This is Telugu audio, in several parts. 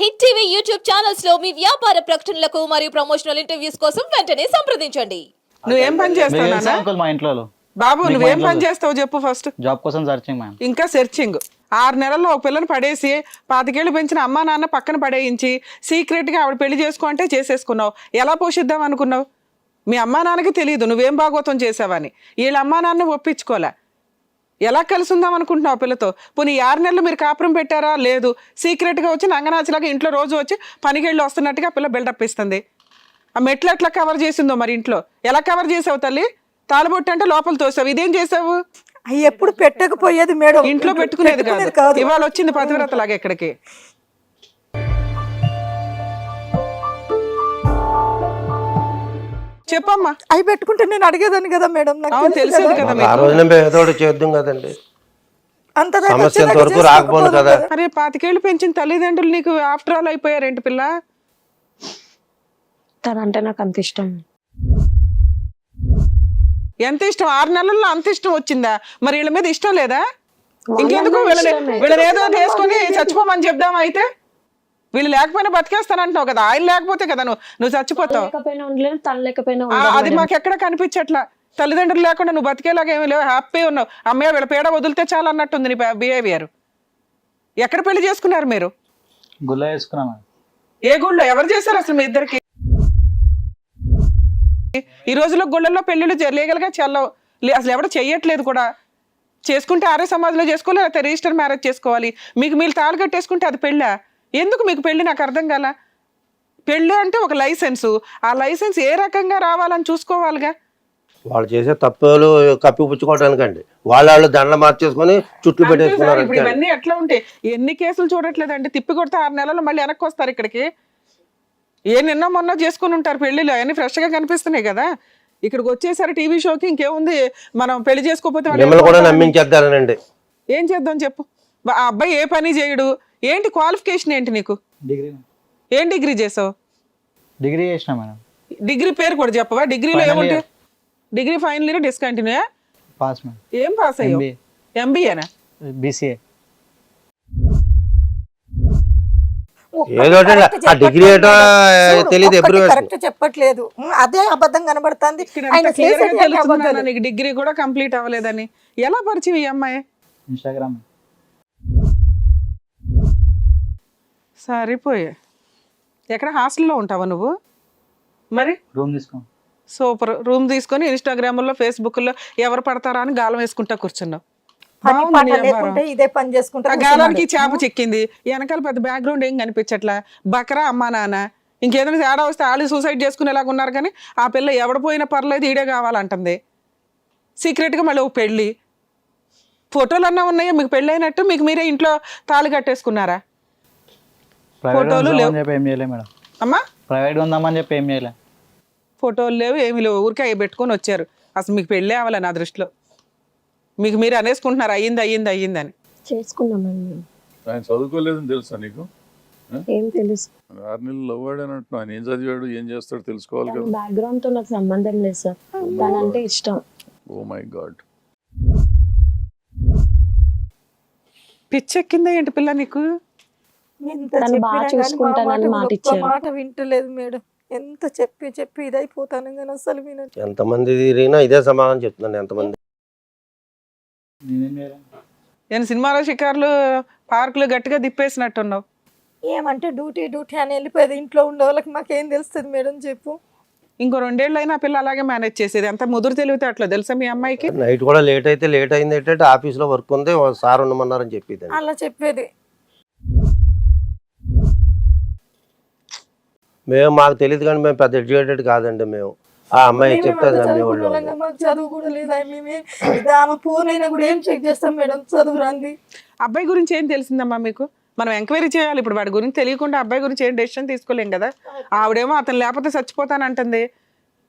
హిట్ టీవీ యూట్యూబ్ ఛానల్స్లో మీ వ్యాపార ప్రకటనలకు మరియు ప్రమోషనల్ ఇంటర్వ్యూస్ కోసం వెంటనే సంప్రదించండి. నువ్వేం పని చేస్తావు నాన్న? అంకుల్ మా ఇంట్లో బాబు నువ్వేం పని చేస్తావు చెప్పు ఫస్ట్ జాబ్ కోసం సర్చింగ్ మ్యామ్ ఇంకా సెర్చింగ్ ఆరు నెలల్లో ఒక పిల్లని పడేసి పాతికేళ్ళు పెంచిన అమ్మా నాన్న పక్కన పడేయించి సీక్రెట్గా ఆవిడ పెళ్ళి చేసుకో అంటే చేసేసుకున్నావు. ఎలా పోషిద్దాం అనుకున్నావు? మీ అమ్మా నాన్నకి తెలియదు. నువ్వేం భాగోతం చేసావని. వీళ్ళ అమ్మా నాన్న ఒప్పించుకోలే. ఎలా కలిసి ఉందాం అనుకుంటున్నావు ఆ పిల్లతో? పోనీ ఆరు నెలలు మీరు కాపురం పెట్టారా? లేదు. సీక్రెట్గా వచ్చి నంగనాచిలాగా ఇంట్లో రోజు వచ్చి పనికెళ్ళి వస్తున్నట్టుగా పిల్ల బిల్డప్ ఇస్తుంది. ఆ మెట్లు ఎట్లా కవర్ చేసిందో మరి ఇంట్లో? ఎలా కవర్ చేసావు తల్లి? తాళబొట్టు అంటే లోపల తోసావు. ఇదేం చేసావు? అవి ఎప్పుడు పెట్టకపోయేది మేడం. ఇంట్లో పెట్టుకునేది పెట్టుకునేది కాదు. ఇవాళ వచ్చింది పతివ్రత లాగా ఇక్కడికి. చెప్పమ్మా. అవి పెట్టుకుంటే నేను అడిగేదాన్ని కదా మేడం నాకు తెలిసేది కదా. కదా ఆ మీకు రోజున మేము ఏదో ఒకటి చేద్దాం కదండి. అంత సమస్య రాకపోను కదా. అరే పాతికేళ్ళు పెంచిన తల్లిదండ్రులు నీకు ఆఫ్టర్ ఆల్ అయిపోయారేంటి పిల్ల? తనంటే నాకు అంత ఇష్టం. ఎంత ఇష్టం? ఆరు నెలల్లో అంత ఇష్టం వచ్చిందా? మరి వీళ్ళ మీద ఇష్టం లేదా? ఇంకెందుకు? వీళ్ళని. వీళ్ళని ఏదో చేసుకొని చచ్చిపోమని చెప్దామా అయితే? వీళ్ళు లేకపోయినా బతికేస్తానంటున్నావు కదా. ఆయన లేకపోతే కదా నువ్వు నువ్వు చచ్చిపోతావు. అది. మాకు ఎక్కడ కనిపించట్లా? తల్లిదండ్రులు లేకుండా నువ్వు బతికేలాగా ఏమీ లేవు. హ్యాపీ ఉన్నావు. అమ్మయ్య వీళ్ళ పేడ వదిలితే చాలా అన్నట్టుంది నీ బిహేవియర్. ఎక్కడ పెళ్ళి చేసుకున్నారు మీరు? మ్యామ్ ఏ గుళ్ళో? ఎవరు చేశారు అసలు మీ ఇద్దరికి? ఈ రోజుల్లో గుళ్ళల్లో పెళ్ళిళ్ళు లీగల్గా చెల్లవు. అసలు ఎవరు చెయ్యట్లేదు కూడా. చేసుకుంటే ఆర్య సమాజంలో చేసుకోవాలి? లేకపోతే రిజిస్టర్ మ్యారేజ్ చేసుకోవాలి? మీకు మీరు తాళి కట్టేసుకుంటే అది పెళ్ళా? ఎందుకు మీకు పెళ్ళి నాకు అర్థం కాల? పెళ్ళి అంటే ఒక లైసెన్సు. ఆ లైసెన్స్ ఏ రకంగా రావాలని చూసుకోవాలిగా? వాళ్ళు చేసే తప్పులు కప్పిపుచ్చుకోవడానికండి. వాళ్ళ వాళ్ళు దండలు మార్చేసుకొని అంతే పెట్టేసుకున్నారు ఇప్పుడు. ఇవన్నీ ఎట్లా ఉంటాయి? ఎన్ని కేసులు చూడట్లేదంటే తిప్పి కొడితే ఆరు నెలలు మళ్ళీ వెనక్కి వస్తారు ఇక్కడికి. ఏ నిన్న మొన్న చేసుకుని ఉంటారు పెళ్ళిలో అవన్నీ ఫ్రెష్గా కనిపిస్తున్నాయి కదా. ఇక్కడికి వచ్చేసరి టీవీ షోకి ఇంకేముంది? మనం పెళ్ళి చేసుకోకపోతే కూడా ఏం చేద్దాం చెప్పు? ఆ అబ్బాయి ఏ పని చేయడు? ఏంటి క్వాలిఫికేషన్ ఏంటి నీకు? డిగ్రీ ఏం డిగ్రీ చేసావు? డిగ్రీ చేసిన మేడం. డిగ్రీ పేరు కూడా చెప్పవా? డిగ్రీలో ఏముంటాయి? year. Degree final year discontinue pass ma'am ఏం పాస్ అయ్యావు? ఎంబీఏ ఎంబీఏనా బీసీఏ ఏదో ఆ డిగ్రీ ఏటో మేడం. తెలియదు ఎప్పుడు correct చెప్పట్లేదు. అదే అబద్ధం కనబడుతుంది. నీకు డిగ్రీ కూడా కంప్లీట్ అవ్వలేదని. ఎలా పరిచయం ఈ అమ్మాయి? ఇన్స్టాగ్రామ్ సరిపోయే. ఎక్కడ హాస్టల్లో ఉంటావా నువ్వు? మరి? రూమ్ తీసుకో. సూపర్. రూమ్ తీసుకొని ఇన్స్టాగ్రామ్లో ఫేస్బుక్లో ఎవరు పడతారా అని గాలం వేసుకుంటా కూర్చున్నావు. ఇదే పని చేసుకుంటా గాలానికి. చేప చెక్కింది. వెనకాల పెద్ద బ్యాక్గ్రౌండ్ ఏం కనిపించట్లా? బకరా అమ్మా నాన్న. ఇంకేదైనా తేడా వస్తే వాళ్ళు సూసైడ్ చేసుకునేలాగా ఉన్నారు కానీ ఆ పిల్ల ఎవడ పోయినా పర్లేదు ఈడే కావాలంటుంది. సీక్రెట్గా మళ్ళీ ఒక పెళ్ళి. ఫోటోలు అన్నా ఉన్నాయా? మీకు పెళ్ళి అయినట్టు మీకు మీరే ఇంట్లో తాళి కట్టేసుకున్నారా? ఫోటోలు లేవు. చెప్పి ఏం చేయలే మేడం. అమ్మా? ప్రైవేట్ ఉందామని చెప్పి ఏం చేయలే. ఫోటోలు లేవు ఏమి లేవు. ఊరికే అవి పెట్టుకొని వచ్చారు. అసలు మీకు పెళ్ళే అవ్వాలి నా దృష్టిలో? మీకు మీరు అనేసుకుంటున్నారు అయ్యింది అయ్యింది అయ్యిందని చేసుకున్నాం మేము. ఆయన చదువుకోలేదని తెలుసా నీకు? ఏం తెలుసు. ఆరు నెలలు అని అంటున్నావు. ఆయన ఏం చదివాడు ఏం చేస్తాడు తెలుసుకోవాలి కదా. బ్యాక్గ్రౌండ్తో నాకు సంబంధం లేదు సార్. తనంటే ఇష్టం. ఓ మై గాడ్ పిచ్చెక్కిందా ఏంటి పిల్ల నీకు? చెప్పినా బాగా చూసుకుంటానని మాట ఇచ్చారు. మాట వింటలేదు మేడం. ఎంత చెప్పి చెప్పి ఇదైపోతాను కానీ అసలు వినట్లేదు ఎంతమంది తిరిగినా ఇదే సమాధానం చెప్తున్నాను ఎంతమంది. నేనేం సినిమాలో షికార్లు పార్కులు గట్టిగా తిప్పేసినట్టున్నావు. ఏమంటే డ్యూటీ డ్యూటీ అని వెళ్ళిపోయేది ఇంట్లో ఉండే వాళ్ళకి మాకేం తెలుస్తుంది మేడం చెప్పు. ఇంకో రెండేళ్ళు అయినా పిల్ల అలాగే మేనేజ్ చేసేది. అంత ముదురు తెలివితే అట్లా తెలుసా మీ అమ్మాయికి? నైట్ కూడా లేట్ అయితే లేట్ అయింది ఏంటంటే ఆఫీస్లో వర్క్ ఉంది సార్ ఉండమన్నారని చెప్పేది. అలా చెప్పేది. మేము మాకు తెలియదు కానీ మేము పెద్ద ఎడ్యుకేటెడ్ కాదండి మేము. ఆ అమ్మాయి మేము చెప్తే అది అంత నమ్మేవాళ్ళు చదువుకున్న వాళ్ళం, మాకు చదువు కూడా లేదా మేమే? ఆమె కూడా ఏం చెక్ చేస్తాం మేడం చదువు రాంది? అబ్బాయి గురించి ఏం తెలిసిందమ్మా మీకు? మనం ఎంక్వైరీ చేయాలి. ఇప్పుడు వాడి గురించి తెలియకుండా అబ్బాయి గురించి ఏం డెసిషన్ తీసుకోలేం కదా? ఆవిడేమో అతను లేకపోతే చచ్చిపోతానంటుంది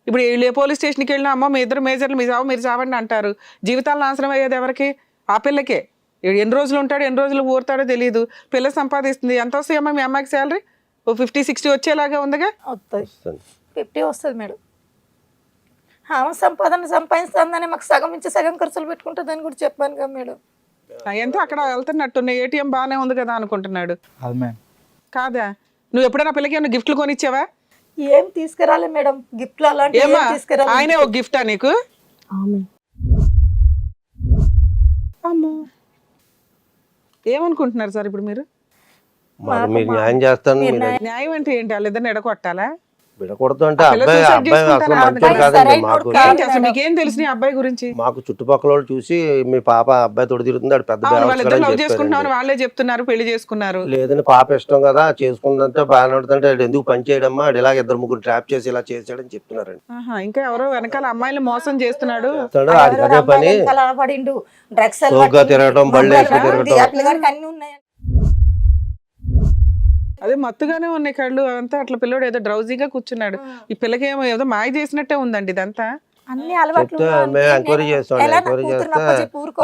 ఇప్పుడు ఏ పోలీస్ స్టేషన్కి వెళ్ళినా అమ్మ మీ ఇద్దరు మేజర్లు మీ చావు మీరు చావండి అంటారు. జీవితాలు నాశనం అయ్యేది ఎవరికి? ఆ పిల్లకే. ఎన్ని రోజులు ఉంటాడు ఎన్ని రోజులు ఊరుతాడో తెలియదు పిల్ల సంపాదిస్తుంది. ఎంత వస్తాయమ్మా మీ అమ్మాయికి శాలరీ ఓ ఫిఫ్టీ సిక్స్టీ వచ్చేలాగా ఉందిగా? వస్తుంది. ఫిఫ్టీ వస్తుంది మేడం. ఆమె సంపాదన సంపాదిస్తుందని మాకు సగం ఇచ్చి సగం ఖర్చులు పెట్టుకుంటుందని కూడా చెప్పాను కదా మేడం. ఎంత అక్కడ వెళ్తున్నట్టున్నాయి. ఏటీఎం బాగానే ఉంది కదా అనుకుంటున్నాడు. అది మ్యామ్ కాదా? నువ్వు ఎప్పుడైనా పిల్లకి ఏమైనా గిఫ్ట్లు కొనిచ్చావా? ఏం తీసుకురాలే మేడం. గిఫ్ట్లు అలాంటి ఏం ఏమా తీసుకురాలే. ఆయనే ఒక గిఫ్టా నీకు? ఆమె. అమ్మో. ఏమనుకుంటున్నారు సార్ ఇప్పుడు మీరు? మరి మీరు న్యాయం చేస్తాను న్యాయం అంటే ఏంటి? వాళ్ళిద్దరిని ఎడగొట్టాలా? విడకూడదు అంటే అబ్బాయి అబ్బాయి అసలు? మంచోడు కాదండి మాకు. ఏంటి అసలు మీకేం తెలుసు నీ అబ్బాయి గురించి? మాకు చుట్టుపక్కల వాళ్ళు చూసి మీ పాప అబ్బాయి తోడు తిరుగుతుంది ఆడు పెద్ద అవును వాళ్ళిద్దరు లవ్. వాళ్ళే చెప్తున్నారు పెళ్ళి చేసుకున్నారు. లేదని పాప ఇష్టం కదా చేసుకుందంటే బాగానే ఉంటుందంటే ఆడు ఎందుకు పని చేయడమ్మా? ఆడు ఇలాగ ఇద్దరు ముగ్గురు ట్రాప్ చేసి ఇలా చేసాడని చెప్తున్నారండి. ఆహా, ఇంకా ఎవరో వెనకాల అమ్మాయిలు మోసం చేస్తున్నాడు. చేస్తాడు, ఆడికి అదే పని. పడిండు డ్రగ్స్ సోగ్గా తిరగటం, బళ్ళు వేసుకు తిరగటం. పిల్లగాడికి అన్ని ఉన్నాయి అదే మత్తుగానే ఉన్నాయి కళ్ళు అంతా అట్లా పిల్లోడు ఏదో డ్రౌజీగా కూర్చున్నాడు. ఈ పిల్లకి ఏమో ఏదో మాయ చేసినట్టే ఉందండి ఇదంతా. అన్ని అలవాట్లు ఎంక్వైరీ చేస్తాం ఎంక్వైరీ చేస్తే.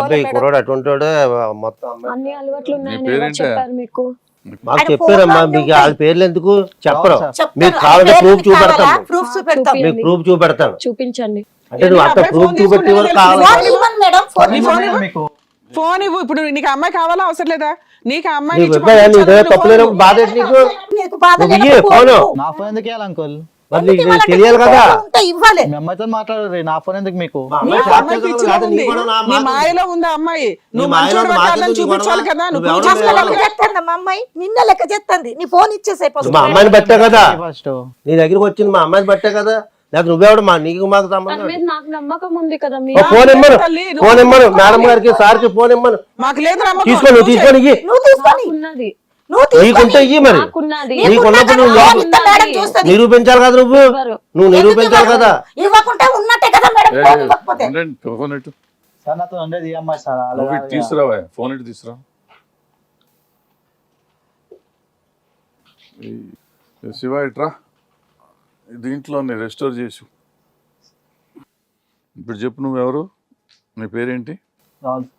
అబ్బాయి? కుర్రోడు అటువంటి మొత్తం అన్ని అలవాట్లు ఉన్నాయని చెప్పారు మీకు? చెప్పారమ్మా మీకు వాళ్ళ పేర్లు ఎందుకు? చెప్పరు. మీకు కావాలంటే పేరు ప్రూఫ్ ప్రూఫ్ చూపెడతాం. మీకు ప్రూఫ్ చూపించండి. అంటే నువ్వు ప్రూఫ్ చూపెట్టి కావాలి ఫోన్ ఇవ్వు. ఇప్పుడు నీకు అమ్మాయి కావాలా? అవసరం లేదా? నీకు అమ్మాయి నీ ఫోన్. ఎందుకు ఇవ్వాలి అంకుల్? తెలియాలి కదా. అమ్మాయితో మాట్లాడరు నా ఫోన్ ఎందుకు మీకు. మాయలో ఉంది అమ్మాయి. నువ్వు చూపించాలి. కదా. నువ్వు అమ్మాయి. నిన్న లెక్క చేస్తుంది నీ ఫోన్ ఇచ్చేసే మా అమ్మాయిని బట్టే కదా. ఫస్ట్. నీ దగ్గరికి వచ్చింది మా అమ్మాయిని బట్టే కదా. లేకపోతే నువ్వెవడు మా నీకు మాకు సంబంధం మీద నాకు నమ్మకం ఉంది కదా మీ ఓ ఫోన్ ఇమ్మను తల్లి, నువ్వు ఫోన్ ఇమ్మను మేడం గారికి సార్కి ఫోన్ ఇమ్మను మాకు లేదు నమ్మకం. తీసుకో నువ్వు తీసుకొని ఇయ్యి నువ్వు తీసుకొని. ఉన్నది నువ్వు నీకుంటే తీసుకొని. ఇయ్యి మరి. నాకున్నది. నీకున్నప్పుడు నువ్వు ఫోన్ లేవు. ఇస్తే మేడం చూస్తుంది. నిరూపించాలి కదా నువ్వు? ఎవరు? నువ్వు నిరూపించాలి కదా? ఇవ్వకుంటే ఉన్నట్టే కదా మేడం ఏ, ఫోన్ ఇవ్వకపోతే. ఉండండి, ఫోన్ ఇటు. సార్ నాతో ఉండేది ఈ అమ్మాయి సార్ అలా నువ్వు ఇటు కాదు. తీసుకురావా? ఫోన్ ఇటు తీసుకురా. ఈ- శివ ఇట్రా దీంట్లోనే రెస్టోర్ చేసి. ఇప్పుడు చెప్పు నువ్వెవరు? నీ పేరేంటి? రాజు.